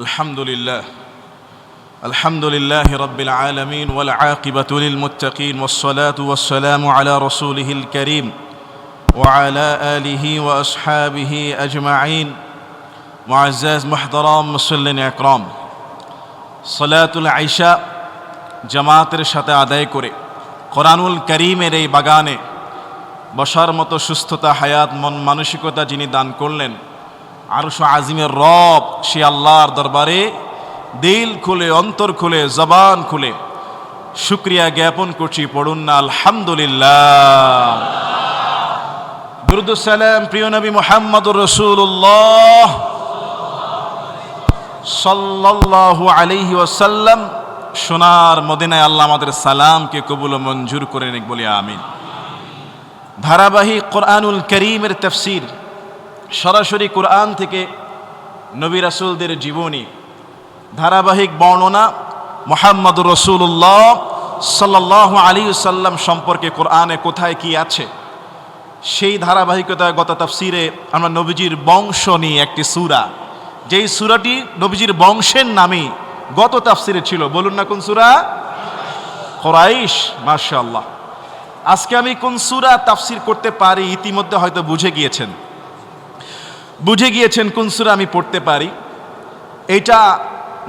الحمد لله الحمد لله رب العالمين والعاقبة للمتقين والصلاة والسلام على رسوله الكريم وعلى آله وأصحابه أجمعين معزز محترم مسلم إكرام صلاة العشاء জামাতের সাথে আদায় করে কোরআনুল করিমের এই বাগানে বসার মতো সুস্থতা হায়াত মন মানসিকতা যিনি দান করলেন আরশ আজিমের রব, সে আল্লাহর দরবারে দিল খুলে, অন্তর খুলে, জবান খুলে। শুক্রিয়া জ্ঞাপন করছি, পড়ুন না, আলহামদুলিল্লাহ। দুরুদুসালাম প্রিয় নবী মোহাম্মদুর রসুল্লাহ সাল্লাল্লাহু আলাইহি ওয়াসাল্লাম। সোনার মদিনায় আল্লাহ আমাদের সালামকে কবুল মঞ্জুর করে নিক, বলি আমিন। ধারাবাহিক কোরআনুল করিমের তফসির সরাসরি কোরআন থেকে নবী রাসুলদের জীবনী, ধারাবাহিক বর্ণনা মোহাম্মদ রসুল্লাহ সাল্লাহ আলী সাল্লাম সম্পর্কে কোরআনে কোথায় কি আছে? সেই ধারাবাহিকতা গত তাফসিরে আমরা নবীজির বংশ নিয়ে একটি সুরা। যেই সুরাটি নবীজির বংশের নামে গত তাফসিরে ছিল। বলুন না কোন সুরা? কোরাইশ মাশাল্লাহ আজকে আমি কোন সুরা তাফসির করতে পারি ইতিমধ্যে হয়তো বুঝে গিয়েছেন। বুঝে গিয়েছেন কোন সুরা আমি পড়তে পারি? এটা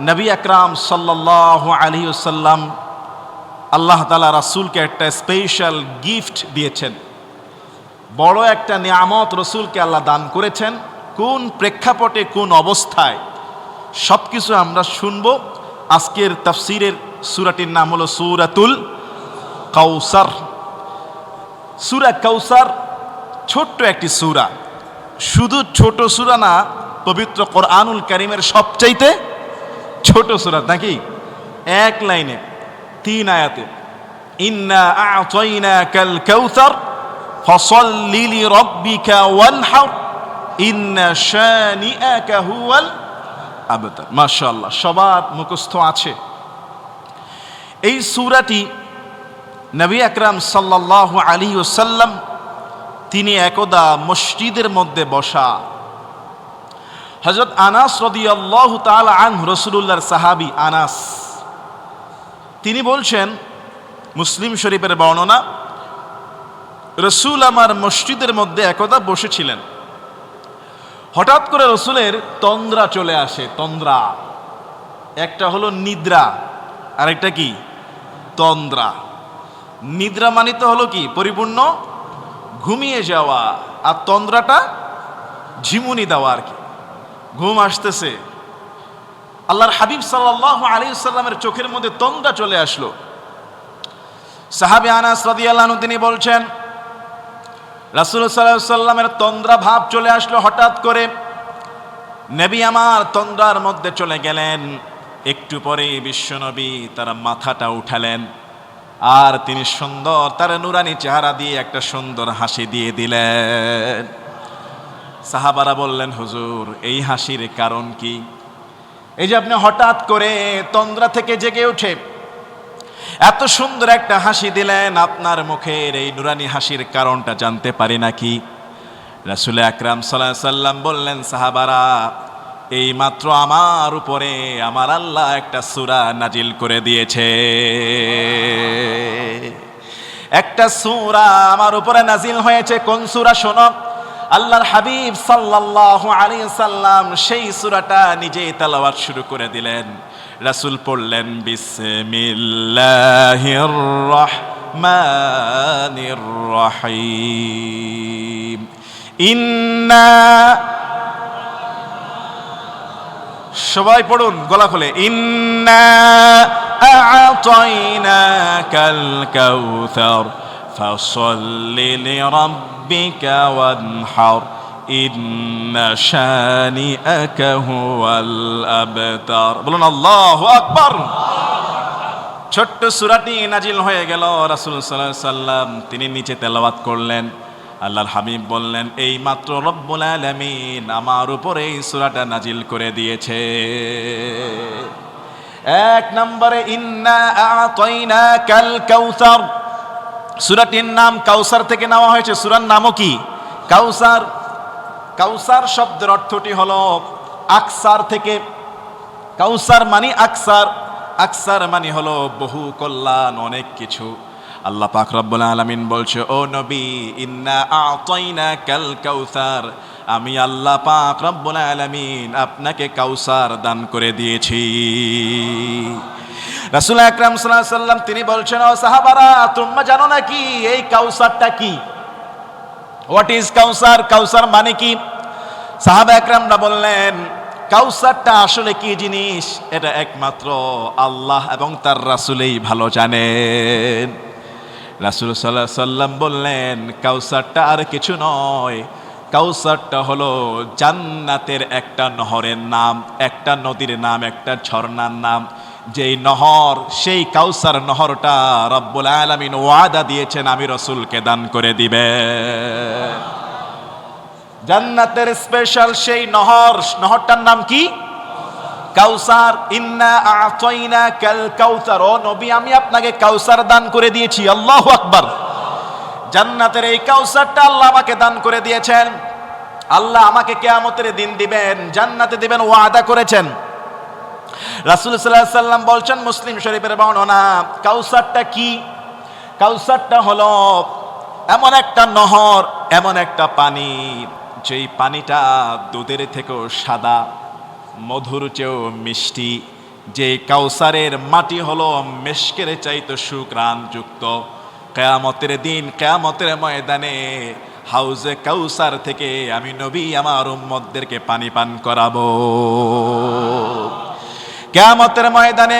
নবী আকরাম সাল্লাহ আলী সাল্লাম আল্লাহ তালা রাসুলকে একটা স্পেশাল গিফট দিয়েছেন। বড় একটা নিয়ামত রসুলকে আল্লাহ দান করেছেন। কোন প্রেক্ষাপটে, কোন অবস্থায় সব কিছু আমরা শুনব। আজকের তফসিরের সুরাটির নাম হলো সুরাতুল কাউসার। সুরা কাউসার ছোট্ট একটি সুরা। শুধু ছোট সুরা না, পবিত্র কোরআনুল করিমের সবচাইতে ছোট সুরা, নাকি? এক লাইনে, তিন আয়াতে, ইন্না আ'তাইনা কাল কাউসার, ফসল্লি লিরাব্বিকা ওয়ানহার, ইন্না শানিআকা হুয়াল আবতার। মাশাআল্লাহ, সবার মুখস্থ আছে। এই সূরাটি নবী আকরাম সাল্লাল্লাহু আলী ওসাল্লাম তিনি একদা মসজিদের মধ্যে বসা। হজরত আনাস রদিয়াল্লাহ তাল আন রসুল্লাহর সাহাবি আনাস, তিনি বলছেন, মুসলিম শরীফের বর্ণনা, রসুল আমার মসজিদের মধ্যে একদা বসেছিলেন। হঠাৎ করে রসুলের তন্দ্রা চলে আসে, তন্দ্রা। একটা হলো নিদ্রা, আরেকটা কি? তন্দ্রা। নিদ্রা মানিত হলো কি? পরিপূর্ণ ঘুমিয়ে যাওয়া আর তন্দ্রাটা ঝিমুনি দেওয়া আর কি। ঘুম আসতেছে। আল্লাহর হাবিব সাল্লাহ আলী সাল্লামের চোখের মধ্যে তন্দ্রা চলে আসলো। সাহাবি আনাস রাদি আল্লাহ তিনি বলছেন, রাসুল সাল্লাহ সাল্লামের তন্দ্রা ভাব চলে আসলো হঠাৎ করে। নেবী আমার তন্দ্রার মধ্যে চলে গেলেন। একটু পরে বিশ্বনবী তারা মাথাটা উঠালেন। আর তিনি সুন্দর, তার নুরানি চেহারা দিয়ে একটা সুন্দর হাসি দিয়ে দিলেন। সাহাবারা বললেন, হুজুর, এই হাসির কারণ কি? এই যে আপনি হঠাৎ করে তন্দ্রা থেকে জেগে উঠে এত সুন্দর একটা হাসি দিলেন, আপনার মুখের এই নুরানি হাসির কারণটা জানতে পারি নাকি? রাসুল আকরাম সাল্লাম বললেন, সাহাবারা এই মাত্র আমার উপরে আমার আল্লাহ একটা সুরা নাজিল করে দিয়েছে। একটা সুরা আমার উপরে নাজিল হয়েছে, কোন সুরা শোনো? আল্লাহর হাবিব সাল্লাল্লাহু আলাইহি সাল্লাম সেই সুরাটা নিজেই তেলাওয়াত শুরু করে দিলেন। রাসূল পড়লেন, বিসমিল্লাহির রহমানির রহিম। ইন্না সবাই পড়ুন, গলা খুলে। বলুন, আল্লাহু আকবার! ছোট্ট সূরাটি নাজিল হয়ে গেল রাসূল সাল্লাম তিনি নিচে তেলাওয়াত করলেন। আল্লাহর হাবিব বললেন, এই মাত্র রব্বুল আলামিন আমার উপরে এই সূরাটা নাজিল করে দিয়েছে। এক নম্বরে সূরাটির নাম কাউসার থেকে নেওয়া হয়েছে। সুরার নামও কি? কাউসার। কাউসার শব্দের অর্থটি হলো আকসার থেকে, কাউসার মানে আকসার। আকসার মানে হলো বহু কল্যাণ, অনেক কিছু। আল্লাহ পাক রব্বুল আলামিন বলছে, ও নবী, ইন্না আতাইনা কাল কাউসার। আমি আল্লাহ পাক রব্বুল আলামিন আপনাকে কাউসার দান করে দিয়েছি। রাসূল আকরাম সাল্লাম তিনি বলছেন, ও সাহাবারা, তোমরা জানো নাকি এই কাউসারটা কি? হোয়াট ইজ কাউসার? কাউসার মানে কি? সাহাবা একরামরা বললেন, কাউসারটা আসলে কি জিনিস? এটা একমাত্র আল্লাহ এবং তার রাসুলেই ভালো জানেন। রাসুল সাল্লাহ সাল্লাম বললেন, কাউসারটা আর কিছু নয়। কাউসারটা হলো জান্নাতের একটা নহরের নাম, একটা নদীর নাম, একটা ঝর্ণার নাম। যেই নহর, সেই কাউসার নহরটা রব্বুল আলামিন ওয়াদা দিয়েছেন, আমি রসুলকে দান করে দিবে। জান্নাতের স্পেশাল সেই নহর, নহরটার নাম কি? কাউসার, ইন্না আতাইনা কাল কাউসার ও নবী, আমি আপনাকে কাউসার দান করে দিয়েছি, আল্লাহু আকবার। জান্নাতের এই কাউসারটা আল্লাহ আমাকে দান করে দিয়েছেন। আল্লাহ আমাকে কেয়ামতের দিন দিবেন, জান্নাতে দিবেন, ওয়াদা করেছেন। রাসূল আলাইহি সাল্লাম বলছেন, মুসলিম শরীফের বর্ণনা, কাউসারটা কি? কাউসারটা হলো এমন একটা নহর, এমন একটা পানি, যেই পানিটা দুধের থেকেও সাদা। মধুর চেয়েও মিষ্টি। যে কাউসারের মাটি হলো মেশকের চাইতে সুগ্রাণযুক্ত কেয়ামতের দিন, কেয়ামতের ময়দানে হাউজে কাউসার থেকে আমি নবী আমার উম্মতদেরকে পানি পান করাবো। কেয়ামতের ময়দানে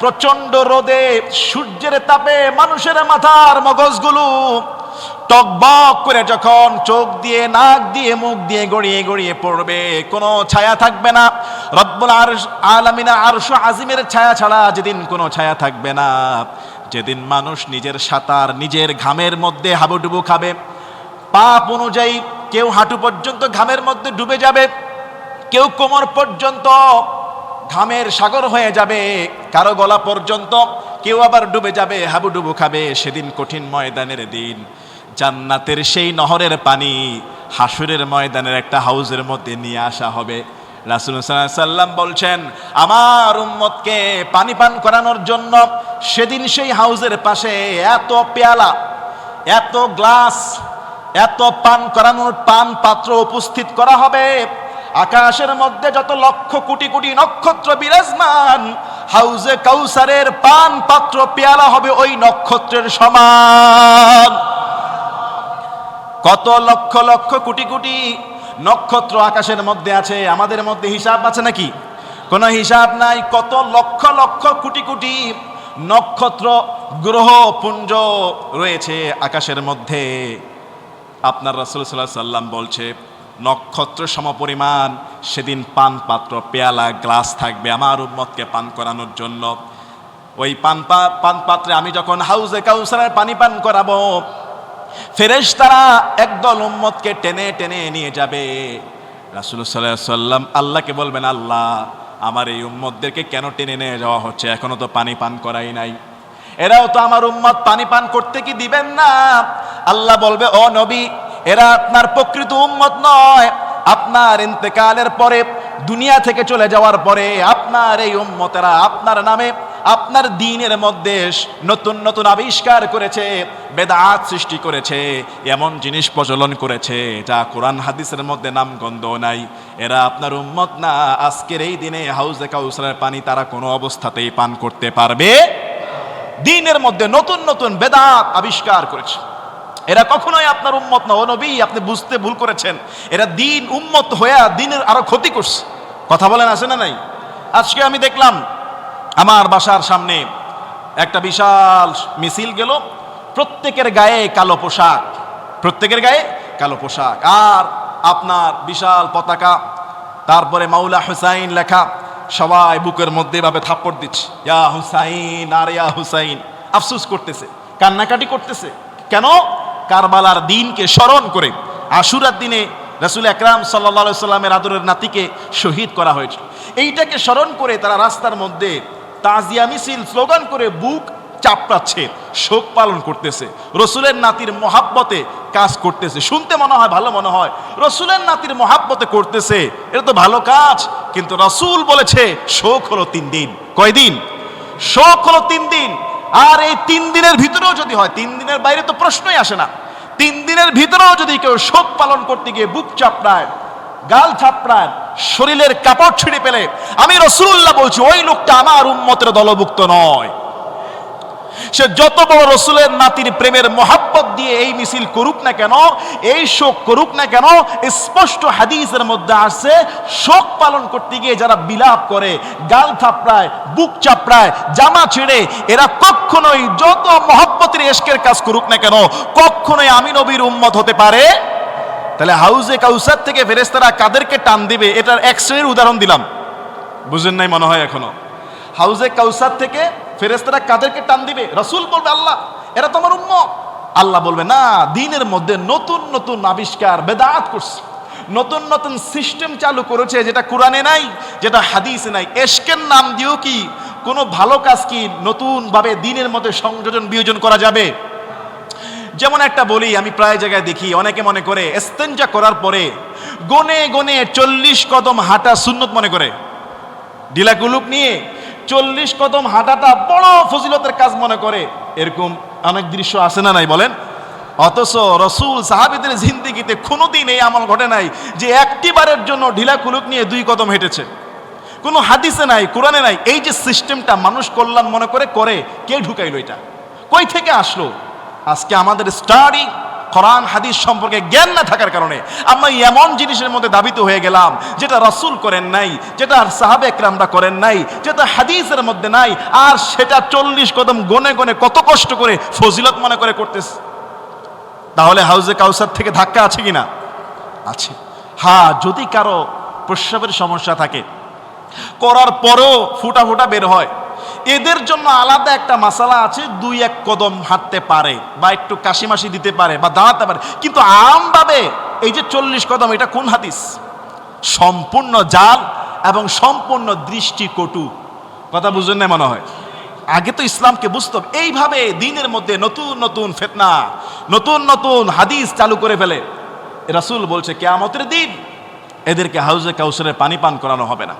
প্রচণ্ড রোদে সূর্যের তাপে মানুষের মাথার মগজগুলো টকবক করে যখন চোখ দিয়ে, নাক দিয়ে, মুখ দিয়ে গড়িয়ে গড়িয়ে পড়বে, কোনো ছায়া থাকবে না। রব্বুল আর আলমিনা আরশ আজিমের ছায়া ছাড়া যেদিন কোনো ছায়া থাকবে না। যেদিন মানুষ নিজের সাঁতার নিজের ঘামের মধ্যে হাবুডুবু খাবে, পাপ অনুযায়ী কেউ হাঁটু পর্যন্ত ঘামের মধ্যে ডুবে যাবে, কেউ কোমর পর্যন্ত ঘামের সাগর হয়ে যাবে, কারও গলা পর্যন্ত কেউ আবার ডুবে যাবে, হাবুডুবু খাবে, সেদিন কঠিন ময়দানের দিন। জান্নাতের সেই নহরের পানি হাসুরের ময়দানের একটা হাউজের মধ্যে নিয়ে আসা হবে। রাসুল সাল্লাম বলছেন, আমার উম্মতকে পানি পান করানোর জন্য সেদিন সেই হাউজের পাশে এত পেয়ালা, এত গ্লাস, এত পান করানোর পান পাত্র উপস্থিত করা হবে। আকাশের মধ্যে যত লক্ষ কোটি কোটি নক্ষত্র বিরাজমান, হাউজে কাউসারের পান পাত্র পেয়ালা হবে ওই নক্ষত্রের সমান। কত লক্ষ লক্ষ কোটি কোটি নক্ষত্র আকাশের মধ্যে আছে, আমাদের মধ্যে হিসাব আছে নাকি? কোনো হিসাব নাই, কত লক্ষ লক্ষ কোটি কোটি নক্ষত্র গ্রহ পুঞ্জ রয়েছে আকাশের মধ্যে। আপনার রাসুল সাল্লাম বলছে, নক্ষত্র সমপরিমাণ, সেদিন পান পাত্র পেয়ালা, গ্লাস থাকবে আমার উম্মতকে পান করানোর জন্য। ওই পান পান পাত্রে আমি যখন হাউজে কাউসারের পানি পান করাবো ফেরেশ তারা একদল উম্মতকে টেনে টেনে নিয়ে যাবে। রাসুল সাল্লাম আল্লাহকে বলবেন, আল্লাহ, আমার এই উম্মতদেরকে কেন টেনে নিয়ে যাওয়া হচ্ছে? এখনও তো পানি পান করাই নাই। এরাও তো আমার উম্মত, পানি পান করতে কি দিবেন না? আল্লাহ বলবে, ও নবী, এরা আপনার প্রকৃত উম্মত নয়। আপনার ইন্তেকালের পরে, দুনিয়া থেকে চলে যাওয়ার পরে, আপনার এই উম্মতেরা আপনার নামে আপনার দিনের মধ্যে নতুন নতুন আবিষ্কার করেছে, বেদাত সৃষ্টি করেছে, এমন জিনিস প্রচলন করেছে, যা কোরআন হাদিসের মধ্যে নাম গন্ধ নাই। এরা আপনার উম্মত না, আজকের এই দিনে হাউজে কাউসারের পানি তারা কোনো অবস্থাতেই পান করতে পারবে। দিনের মধ্যে নতুন নতুন বেদাত আবিষ্কার করেছে। এরা কখনোই আপনার উম্মত না, ও নবী, আপনি বুঝতে ভুল করেছেন। এরা দিন উম্মত হয়ে দিনের আরও ক্ষতি করছে। কথা বলেন, আছে না নাই? আজকে আমি দেখলাম আমার বাসার সামনে একটা বিশাল মিছিল গেল। প্রত্যেকের গায়ে কালো পোশাক। প্রত্যেকের গায়ে কালো পোশাক। আর আপনার বিশাল পতাকা, তারপরে মাওলা হুসাইন লেখা, সবাই বুকের মধ্যে এভাবে থাপ্পড় দিচ্ছে। ইয়া হুসাইন, আর ইয়া হুসাইন। আফসুস করতেছে, কান্নাকাটি করতেছে। কেন? কারবালার দিনকে স্মরণ করে আশুরার দিনে রাসুল একরাম সাল্লা সাল্লামের আদরের নাতিকে শহীদ করা হয়েছে এইটাকে স্মরণ করে তারা রাস্তার মধ্যে তাজিয়া মিছিল স্লোগান করে বুক চাপড়াচ্ছে, শোক পালন করতেছে, রসুলের নাতির মহাব্বতে কাজ করতেছে। শুনতে মনে হয়, ভালো মনে হয়, রসুলের নাতির মহাব্বতে করতেছে, এটা তো ভালো কাজ, কিন্তু রসুল বলেছে, শোক হলো তিন দিন। কয়দিন? শোক হলো তিন দিন। আর এই তিন দিনের ভিতরেও যদি হয়, তিন দিনের বাইরে তো প্রশ্নই আসে না। তিন দিনের ভিতরেও যদি কেউ শোক পালন করতে গিয়ে বুক চাপড়ায় গাল চাপড়ায় শরীরের কাপড় ছিঁড়ে পেলে আমি রসুল্লাহ বলছি, ওই লোকটা আমার উম্মতের দলভুক্ত নয়। সে যত বড় রসুলের নাতির প্রেমের মহাব্বত দিয়ে এই মিছিল করুক না কেন, এই শোক করুক না কেন, স্পষ্ট হাদিসের মধ্যে আসছে, শোক পালন করতে গিয়ে যারা বিলাপ করে, গাল থাপড়ায় বুক চাপড়ায়, জামা ছিঁড়ে, এরা কখনোই যত মহব্বতের এশকের কাজ করুক না কেন, কখনোই আমি নবীর উম্মত হতে পারে তাহলে হাউজে কাউসার থেকে ফেরেস্তারা কাদেরকে টান দিবে? এটার এক শ্রেণির উদাহরণ দিলাম। বুঝেন নাই মনে হয় এখনও। হাউজে কাউসার থেকে ফেরেস্তারা কাদেরকে টান দিবে? রসুল বলবে, আল্লাহ, এরা তোমার উম্ম আল্লাহ বলবে, না, দিনের মধ্যে নতুন নতুন আবিষ্কার, বেদাত করছে। নতুন নতুন সিস্টেম চালু করেছে, যেটা কোরআনে নাই, যেটা হাদিসে নাই। এশকের নাম দিয়েও কি কোনো ভালো কাজ কি নতুনভাবে দিনের মধ্যে সংযোজন বিয়োজন করা যাবে? যেমন একটা বলি, আমি প্রায় জায়গায় দেখি, অনেকে মনে করে এস্তেঞ্জা করার পরে গনে গনে চল্লিশ কদম হাঁটা সুন্নত মনে করে। ঢিলা কুলুপ নিয়ে চল্লিশ কদম হাঁটাটা বড় ফজিলতের কাজ মনে করে। এরকম অনেক দৃশ্য আছে না নাই বলেন? অথচ রসুল সাহাবিদের জিন্দিগিতে কোনোদিন এই আমল ঘটে নাই যে একটি বারের জন্য ঢিলা কুলুপ নিয়ে দুই কদম হেঁটেছে। কোনো হাদিসে নাই, কোরআনে নাই, এই যে সিস্টেমটা মানুষ কল্যাণ মনে করে করে, কে ঢুকাইলো এটা? কই থেকে আসলো? আজকে আমাদের স্টাডি কোরআন, হাদিস সম্পর্কে জ্ঞান না থাকার কারণে আমরা এমন জিনিসের মধ্যে দাবিত হয়ে গেলাম, যেটা রসুল করেন নাই, যেটা সাহাবে একরামরা করেন নাই, যেটা হাদিসের মধ্যে নাই, আর সেটা চল্লিশ কদম গনে গনে কত কষ্ট করে ফজিলত মনে করে করতেছে। তাহলে হাউজে কাউসার থেকে ধাক্কা আছে কিনা? আছে। হ্যাঁ যদি কারও প্রস্রাবের সমস্যা থাকে, করার পরেও ফুটা ফুটা বের হয়। এদের জন্য আলাদা একটা মাসালা আছে, দুই এক কদম হাঁটতে পারে বা একটু কাশিমাসি দিতে পারে বা দাঁড়াতে পারে। কিন্তু আমভাবে এই যে চল্লিশ কদম, এটা কোন হাদিস? সম্পূর্ণ জাল এবং সম্পূর্ণ দৃষ্টি কটু কথা বুঝলেন না মনে হয়? আগে তো ইসলামকে বুঝতে এইভাবে দিনের মধ্যে নতুন নতুন ফেতনা, নতুন নতুন হাদিস চালু করে ফেলে। রাসূল বলছে, কেয়ামতের দিন এদেরকে হাউজে কাউসারের পানি পান করানো হবে না।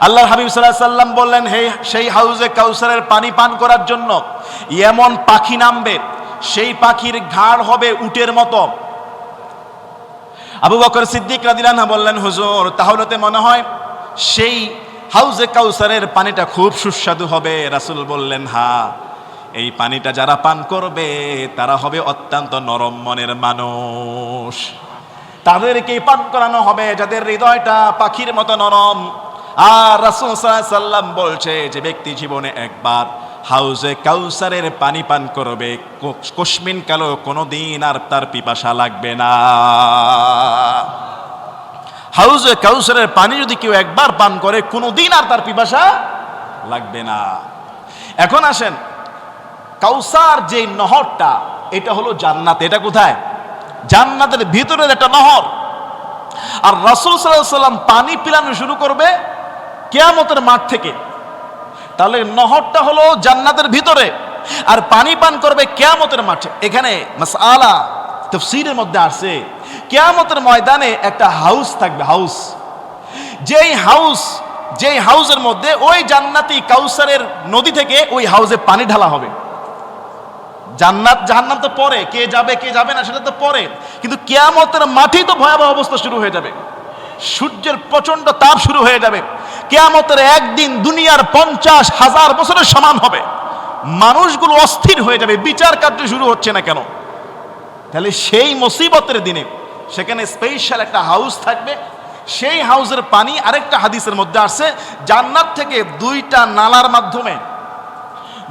আল্লাহ হাবিব সাল্লাহ সাল্লাম বললেন, হে, সেই হাউজে কাউসারের পানি পান করার জন্য এমন পাখি নামবে, সেই পাখির ঘাড় হবে উটের মতো। আবু বকর সিদ্দিক রাদিলানহা বললেন, হুজুর, তাহলে তো মনে হয় সেই হাউজে কাউসারের পানিটা খুব সুস্বাদু হবে। রাসূল বললেন, হা, এই পানিটা যারা পান করবে, তারা হবে অত্যন্ত নরম মনের মানুষ। তাদেরকেই পান করানো হবে যাদের হৃদয়টা পাখির মতো নরম। আর রাসূল সাল্লাম বলছে যে ব্যক্তি জীবনে একবার হাউজে কাউসারের পানি পান করবে কসমিন কালো কোনো দিন আর তার পিপাসা লাগবে না। হাউজে কাউসারের পানি যদি কেউ একবার পান করে কোনো দিন আর তার পিপাসা লাগবে না। এখন আসেন, কাউসার যে নহরটা, এটা হলো জান্নাত। এটা কোথায়? জান্নাতের ভিতরের একটা নহর। আর রাসুল সাল্লাহ সাল্লাম পানি পিলানো শুরু করবে কেয়ামতের মাঠ থেকে। তাহলে নহরটা হলো জান্নাতের ভিতরে, আর পানি পান করবে কেয়ামতের মাঠে। এখানে মাসআলা তফসিরের মধ্যে আসে কেয়ামতের ময়দানে একটা হাউস থাকবে, হাউস। যেই হাউস, যেই হাউসের মধ্যে ওই জান্নাতি কাউসারের নদী থেকে ওই হাউসে পানি ঢালা হবে। জান্নাত, জাহান্নাম তো পরে, কে যাবে কে যাবে না সেটা তো পরে। কিন্তু কেয়ামতের মাঠেই তো ভয়াবহ অবস্থা শুরু হয়ে যাবে। সূর্যের প্রচণ্ড তাপ শুরু হয়ে যাবে। কেয়ামতের একদিন দুনিয়ার পঞ্চাশ হাজার বছরের সমান হবে। মানুষগুলো অস্থির হয়ে যাবে, বিচার কার্য শুরু হচ্ছে না কেন? তাহলে সেই মুসিবতের দিনে সেখানে স্পেশাল একটা হাউস থাকবে। সেই হাউসের পানি আরেকটা হাদিসের মধ্যে আসছে, জান্নাত থেকে দুইটা নালার মাধ্যমে,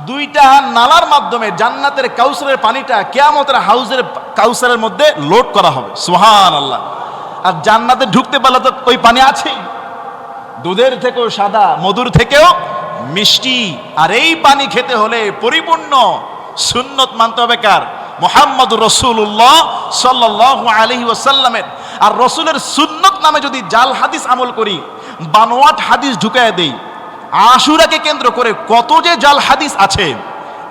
দুইটা নালার মাধ্যমে জান্নাতের কাউসারের পানিটা কেয়ামতের হাউসের কাউসারের মধ্যে লোড করা হবে। সুহান আল্লাহ আর জান্নাতে ঢুকতে পারলে তো ওই পানি আছেই। দুধের থেকেও সাদা, মধুর থেকেও মিষ্টি। আর এই পানি খেতে হলে পরিপূর্ণ সুন্নত মানতে হবে কার? মোহাম্মদ রসুল্লাহ সাল্লাহ আলহি ওসাল্লামের আর রসুলের সুন্নত নামে যদি জাল হাদিস আমল করি, বানোয়াট হাদিস ঢুকায় দেই, আশুরাকে কেন্দ্র করে কত যে জাল হাদিস আছে,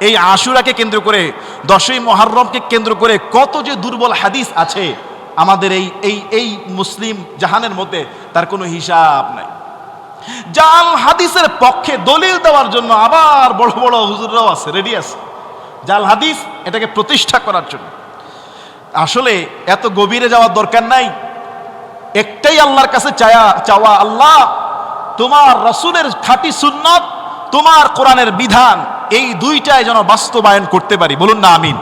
এই আশুরাকে কেন্দ্র করে দশই মহারমকে কেন্দ্র করে কত যে দুর্বল হাদিস আছে আমাদের এই এই এই মুসলিম জাহানের মধ্যে তার কোনো হিসাব নাই। জাল হাদিসের পক্ষে দলিল দেওয়ার জন্য আবার বড় বড় হুজুররাও আছে রেডি আছে। জাল হাদিস এটাকে প্রতিষ্ঠা করার জন্য। আসলে এত গভীরে যাওয়ার দরকার নাই। একটাই আল্লাহর কাছে চায়া, চাওয়া আল্লাহ, তোমার রসুলের খাঁটি সুন্নত, তোমার কোরআনের বিধান, এই দুইটাই যেন বাস্তবায়ন করতে পারি। বলুন না আমিন।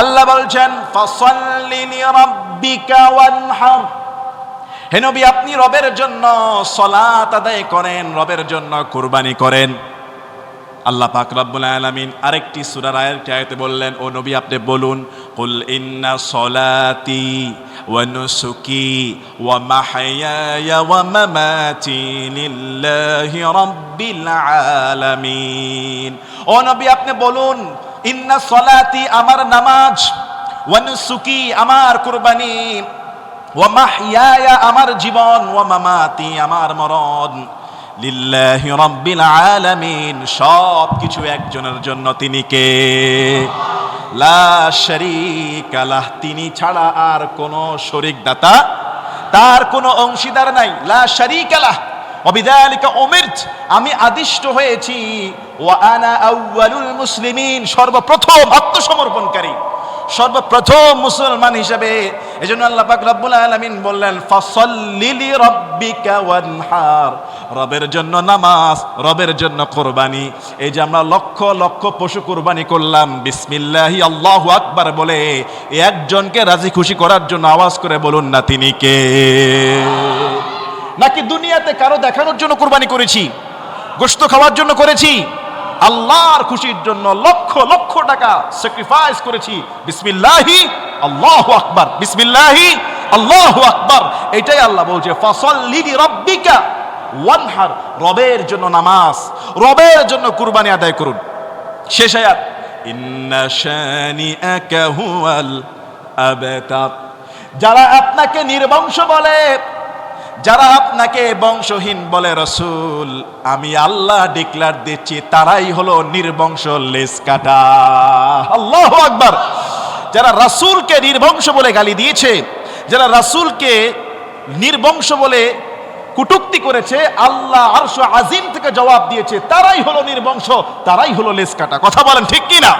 আল্লাহ বলছেন হে নবী, আপনি রবের জন্য সলাত আদায় করেন, রবের জন্য কুরবানি করেন। আল্লাহ পাক রব্বুল আলামিন আরেকটি সূরার আয়াতটি আয়াতে বললেন, ও নবী, আপনি বলুন, কুল ইন্না সলাতি ওয়া নুসুকি ওয়া মাহইয়ায়া ওয়া মামাতি লিল্লাহি রাব্বিল আলামিন। ও নবী, আপনি বলুন ইন্না সলাতি আমার নামাজ, ওয়া নুসুকি আমার কুরবানি, ওয়া মাহইয়ায়া আমার জীবন, ওয়া মামাতি আমার মরণ। লিল্লাহি রাব্বিল আলামিন সব কিছু একজনের জন্য তিনি কে? লা শারীকা লাহ, তিনি ছাড়া আর কোনো শরীক দাতা তার কোনো অংশীদার নাই। লা শারীকা লাহ অবিদালিকা উমিরত, আমি আদিষ্ট হয়েছি। ওয়া আনা আউয়ালুল মুসলিমিন, সর্বপ্রথম আত্মসমর্পণকারী, সর্বপ্রথম মুসলমান হিসেবে। এজন্য আল্লাহ পাক রব্বুল আলামিন বললেন, ফাসাল্লি লিরাব্বিকা ওয়ানহার। রবের জন্য নামাজ, রবের জন্য কোরবানি। এই যে আমরা লক্ষ লক্ষ পশু কোরবানি করলাম, বিসমিল্লাহি আল্লাহু আকবার বলে, একজনকে রাজি খুশি করার জন্য আওয়াজ করে বলুন না, তিনি কে? নাকি দুনিয়াতে কারও দেখানোর জন্য কোরবানি করেছি? গোশত খাওয়ার জন্য করেছি? আল্লাহর খুশির জন্য লক্ষ লক্ষ টাকা স্যাক্রিফাইস করেছি। বিসমিল্লাহি, আল্লাহু আকবার। বিসমিল্লাহি, আল্লাহু আকবার। এটাই আল্লাহ বলছে, ফাসাল্লি লিরাব্বিকা ওয়ানহার। রবের জন্য নামাজ, রবের জন্য কুরবানি আদায় করুন। শেষ আয়াত। ইন্না শানিআকা হুয়াল আবতার। যারা আপনাকে নির্বংশ বলে যারা আপনাকে বংশহীন বলে রসুল, আমি আল্লাহ ডিক্লার দিচ্ছি, তারাই হলো নির্বংশ লেস কাটা। আল্লাহ আকবার। যারা রাসূলকে নির্বংশ বলে গালি দিয়েছে, যারা রাসূলকে নির্বংশ বলে কুটুক্তি করেছে, আল্লাহ আরশ আজিম থেকে জবাব দিয়েছে, তারাই হলো নির্বংশ, তারাই হলো লেস কাটা। কথা বলেন ঠিক কি না?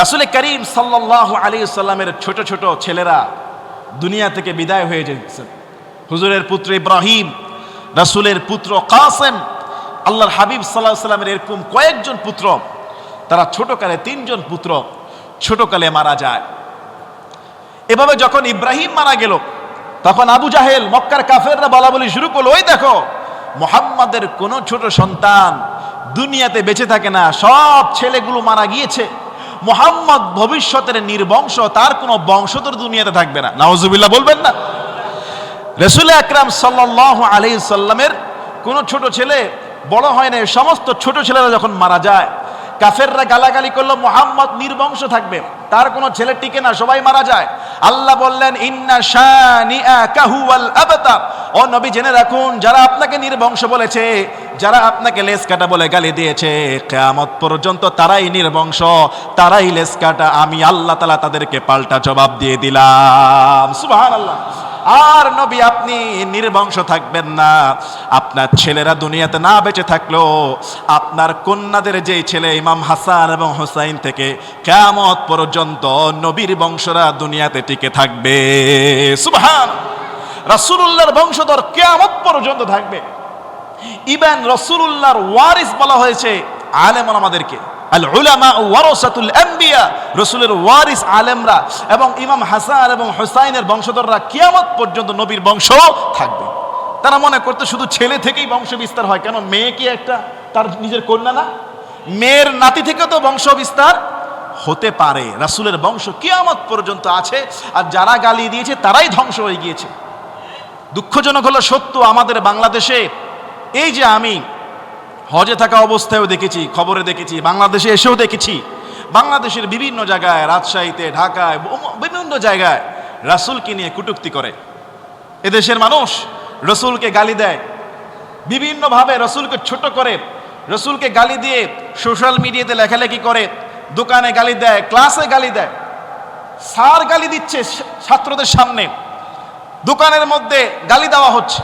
রাসূল করিম সাল্লাল্লাহু আলাইহি সাল্লামের ছোট ছোট ছেলেরা দুনিয়া থেকে বিদায় হয়ে যাচ্ছে হুজুরের পুত্র ইব্রাহিম, রাসূলের পুত্র কাসেম, আল্লাহর হাবিব সাল্লাহ সাল্লামের এরকম কয়েকজন পুত্র, তারা ছোটকালে তিনজন পুত্র ছোটকালে মারা যায়। এভাবে যখন ইব্রাহিম মারা গেল, তখন আবু জাহেল মক্কার কাফেররা বলা বলি শুরু করল, ওই দেখো, মোহাম্মদের কোনো ছোট সন্তান দুনিয়াতে বেঁচে থাকে না, সব ছেলেগুলো মারা গিয়েছে। মোহাম্মদ ভবিষ্যতের নির্বংশ, তার কোনো বংশধর দুনিয়াতে থাকবে না। নাওজুবিল্লাহ বলবেন না। রসুল আকরাম সাল্লাহ আলি সাল্লামের কোনো ছোট ছেলে, বড় হয় না, সমস্ত ছোট ছেলেরা যখন মারা যায়, কাফেররা গালাগালি করল, মোহাম্মদ নির্বংশ থাকবে, তার কোনো ছেলে টিকে না, সবাই মারা যায়। আল্লাহ বললেন, ইন্না কাহুয়াল আবতা ও নবী, জেনে রাখুন, যারা আপনাকে নির্বংশ বলেছে, যারা আপনাকে লেস কাটা বলে গালি দিয়েছে, কেয়ামত পর্যন্ত তারাই নির্বংশ, তারাই লেস কাটা। আমি আল্লাহ তালা তাদেরকে পাল্টা জবাব দিয়ে দিলাম। সুবহানাল্লাহ। আর নবী, আপনি নির্বংশ থাকবেন না। আপনার ছেলেরা দুনিয়াতে না বেঁচে থাকল আপনার কন্যাদের যেই ছেলে ইমাম হাসান এবং হোসাইন থেকে কেমত পর্যন্ত নবীর বংশরা দুনিয়াতে টিকে থাকবে। সুবহান রাসূলুল্লাহর বংশধর কেয়ামত পর্যন্ত থাকবে। ইবেন রসুল্লাহর ওয়ারিস বলা হয়েছে আলেমন আমাদেরকে। আল উলামা ওয়ারসাতুল আম্বিয়া, রসুলের ওয়ারিস আলেমরা এবং ইমাম হাসান এবং হুসাইনের বংশধররা কিয়ামত পর্যন্ত নবীর বংশ থাকবে। তারা মনে করতে শুধু ছেলে থেকেই বংশ বিস্তার হয়। কেন? মেয়ে কি একটা তার নিজের কন্যা না? মেয়ের নাতি থেকে তো বংশ বিস্তার হতে পারে। রাসুলের বংশ কিয়ামত পর্যন্ত আছে আর যারা গালি দিয়েছে তারাই ধ্বংস হয়ে গিয়েছে। দুঃখজনক হলো সত্য আমাদের বাংলাদেশে, এই যে আমি হজে থাকা অবস্থায়ও দেখেছি, খবরে দেখেছি, বাংলাদেশে এসেও দেখেছি। বাংলাদেশের বিভিন্ন জায়গায়, রাজশাহীতে, ঢাকায় বিভিন্ন জায়গায় রাসূলকে নিয়ে কুটুক্তি করে। এদেশের মানুষ রসুলকে গালি দেয়। বিভিন্নভাবে রসুলকে ছোট করে, রসুলকে গালি দিয়ে সোশ্যাল মিডিয়াতে লেখালেখি করে, দোকানে গালি দেয়, ক্লাসে গালি দেয়। স্যার গালি দিচ্ছে ছাত্রদের সামনে। দোকানের মধ্যে গালি দেওয়া হচ্ছে।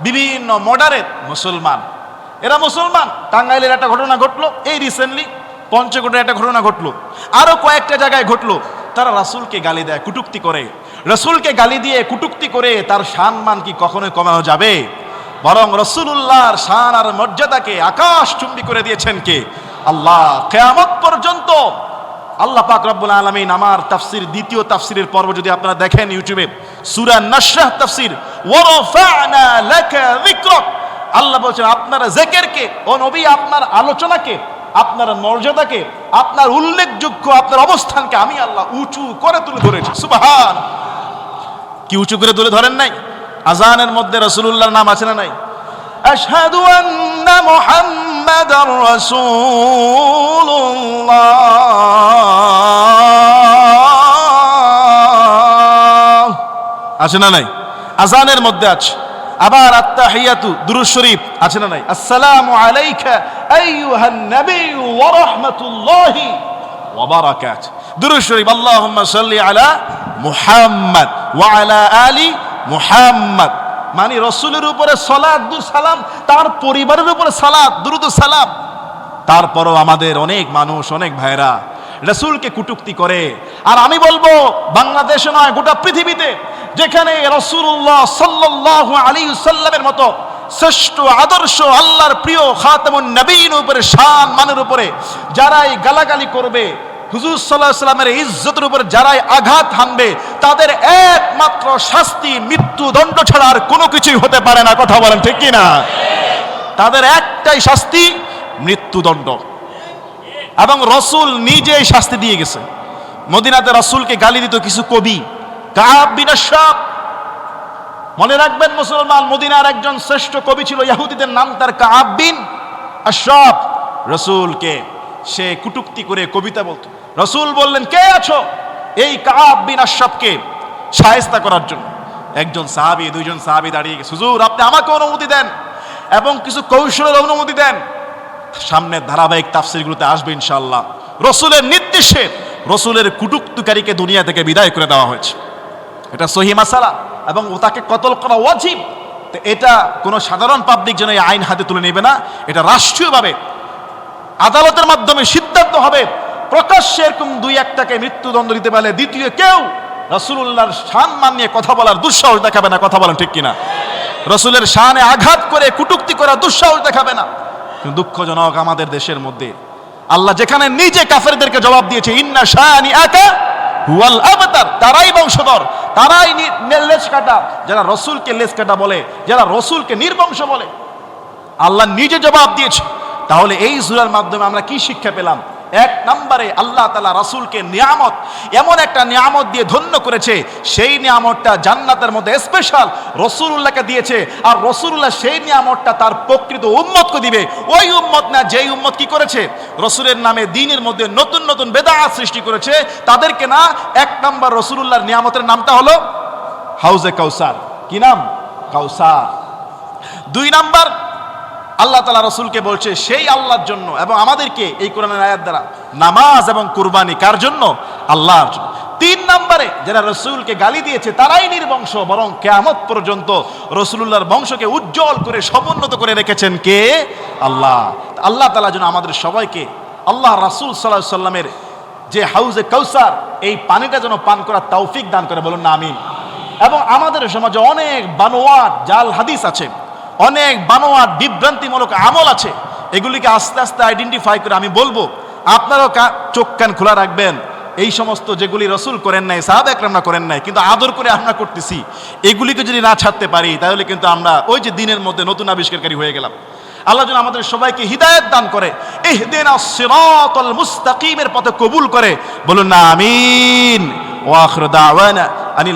বিভিন্ন মডারেট মুসলমান। এরা মুসলমান। টাঙ্গাইলের একটা ঘটনা ঘটলো, এই রিসেন্টলি পঞ্চকোটের একটা ঘটনা ঘটলো। আরও কয়েকটা জায়গায় ঘটলো। তারা রাসূলকে গালি দেয়, কুটুক্তি করে। রসুলকে গালি দিয়ে কুটুক্তি করে তার সম্মান কি কখনোই কমানো যাবে? বরং রসুল্লাহর শান আর মর্যাদাকে আকাশ চুম্বি করে দিয়েছেন কে? আল্লাহ। কেয়ামত পর্যন্ত আল্লাহ পাক রব্বুল আলামিন আমার তাফসির, দ্বিতীয় তাফসিরের পর্ব যদি আপনারা দেখেন ইউটিউবে, সূরা নাশরাহ তাফসির, ওয়ারাফা'না লাকা যিকরাক আল্লাহ বলছেন, আপনার জিকিরকে, ও নবী, আপনার আলোচনাকে, আপনার মর্যাদাকে, আপনার উল্লেখযোগ্য, আপনার অবস্থানকে আমি আল্লাহ উঁচু করে তুলে ধরেছি। সুবহান। কি উঁচু করে তুলে ধরেন নাই? আজানের মধ্যে রাসূলুল্লাহর নাম আছে না নাই? আশহাদু আন্না মুহাম্মাদার রাসূলুল্লাহ। আছে না নাই? আজানের মধ্যে আছে। আবার আত্তাহিয়াতু, দুরূদ শরীফ, আছে না নাই? আসসালামু আলাইকা আইয়ুহান নবী ওয়া রাহমাতুল্লাহি ওয়া বারাকাত। দুরূদ শরীফ, আল্লাহুম্মা সাল্লি আলা মুহাম্মদ ওয়া আলা আলি মুহাম্মদ। মানে রসুলের উপরে সলাদ দু সালাম, তার পরিবারের উপরে সালাদ দুরুদ সালাম। তারপরও আমাদের অনেক মানুষ, অনেক ভাইরা রসুলকে কুটুক্তি করে। আর আমি বলব, বাংলাদেশে নয়, গোটা পৃথিবীতে যেখানে রসুল্লাহ সাল্লাহ আলী সাল্লামের মতো শ্রেষ্ঠ আদর্শ আল্লাহর প্রিয় খাতামুন নবীন উপরে, শান মানের উপরে যারাই গালাগালি করবে, হুজুর সাল্লাহ সাল্লামের ইজ্জতের উপরে যারাই আঘাত হানবে, তাদের একমাত্র শাস্তি মৃত্যুদণ্ড ছাড়া আর কোনো কিছুই হতে পারে না। কথা বলেন ঠিক কি না তাদের একটাই শাস্তি মৃত্যুদণ্ড এবং রসুল নিজেই শাস্তি দিয়ে গেছে। মদিনাতে রসুলকে গালি দিত কিছু কবি। কাব মনে রাখবেন মুসলমান, মদিনার একজন শ্রেষ্ঠ কবি ছিল, ইয়াহুদিদের নাম তার কাব বিন আশরাফ। রসুলকে সে কুটুক্তি করে কবিতা বলতো। রসুল বললেন, কে আছো? এই কাব বিন সাহেস্তা করার জন্য। একজন সাহাবি, দুইজন সাহাবি দাঁড়িয়ে গেছে। হুজুর, আপনি আমাকে অনুমতি দেন এবং কিছু কৌশলের অনুমতি দেন। সামনের ধারাবাহিক তাফসিরগুলোতে আসবে ইনশাআল্লাহ। রসুলের নির্দেশে রসুলের কুটুক্তুকারীকে দুনিয়া থেকে বিদায় করে দেওয়া হয়েছে। এটা সহি মাসালা এবং তাকে কতল করা ওয়াজিব। তো এটা কোনো সাধারণ পাবলিক যেন এই আইন হাতে তুলে নেবে না, এটা রাষ্ট্রীয়ভাবে আদালতের মাধ্যমে সিদ্ধান্ত হবে, প্রকাশ্যে এরকম দুই একটাকে মৃত্যুদণ্ড দিতে পারলে দ্বিতীয় কেউ রসুল্লাহর সম্মান নিয়ে কথা বলার দুঃসাহস দেখাবে না, কথা বলেন ঠিক কিনা? রসুলের শানে আঘাত করে, কুটুক্তি করার দুঃসাহস দেখাবে না। দুঃখজনক আমাদের দেশের মধ্যে আল্লাহ যেখানে নিজে কাফেরদেরকে জবাব দিয়েছে, ইন্না শানি একা তারাই বংশধর, তারাই লেস কাটা, যারা রসুলকে লেজ কাটা বলে, যারা রসুলকে নির্বংশ বলে। আল্লাহ নিজে জবাব দিয়েছে। তাহলে এই সুরার মাধ্যমে আমরা কি শিক্ষা পেলাম? এক নম্বরে আল্লাহ তালা রাসূলকে নিয়ামত, এমন একটা নিয়ামত দিয়ে ধন্য করেছে, সেই নিয়ামতটা জান্নাতের মধ্যে স্পেশাল রসুল্লাহকে দিয়েছে, আর রসুল্লাহ সেই নিয়ামতটা তার প্রকৃত উম্মতকে দিবে। ওই উম্মত না, যেই উম্মত কি করেছে? রসুলের নামে দিনের মধ্যে নতুন নতুন বেদাত সৃষ্টি করেছে। তাদেরকে না, এক নম্বর রসুল্লাহর নিয়ামতের নামটা হলো হাউজে কাউসার। কি নাম? কাউসার। দুই নাম্বার আল্লাহ তালা রসুলকে বলছে, সেই আল্লাহর জন্য এবং আমাদেরকে এই কোরআনের আয়াত দ্বারা নামাজ এবং কুরবানি কার জন্য? আল্লাহর জন্য। তিন নম্বরে যারা রসুলকে গালি দিয়েছে, তারাই নির্বংশ, বরং কেয়ামত পর্যন্ত রসুল্লাহর বংশকে উজ্জ্বল করে, সমুন্নত করে রেখেছেন কে? আল্লাহ। আল্লাহ তালা যেন আমাদের সবাইকে, আল্লাহ রাসুল সাল্লাহ সাল্লামের যে হাউজে কৌসার এই পানিটা যেন পান করার তৌফিক দান করে। বলুন না, আমিন। এবং আমাদের সমাজে অনেক বানোয়াট, জাল হাদিস আছে। অনেক বানোয়াট, বিভ্রান্তিমূলক আমল আছে। এগুলিকে আস্তে আস্তে আইডেন্টিফাই করে আমি বলব, আপনারাও চোখ কান খোলা রাখবেন। এই সমস্ত যেগুলি রসুল করেন নাই সাহাব একরামরা করেন নাই, কিন্তু আদর করে আমরা করতেছি। এগুলিকে যদি না ছাড়তে পারি, তাহলে কিন্তু আমরা ওই যে দিনের মধ্যে নতুন আবিষ্কারকারী হয়ে গেলাম। আল্লাহ যেন আমাদের সবাইকে হিদায়ত দান করে, ইহদিনা সিরাতাল মুস্তাকিমের পথে কবুল করে। বলুন না, আমিন।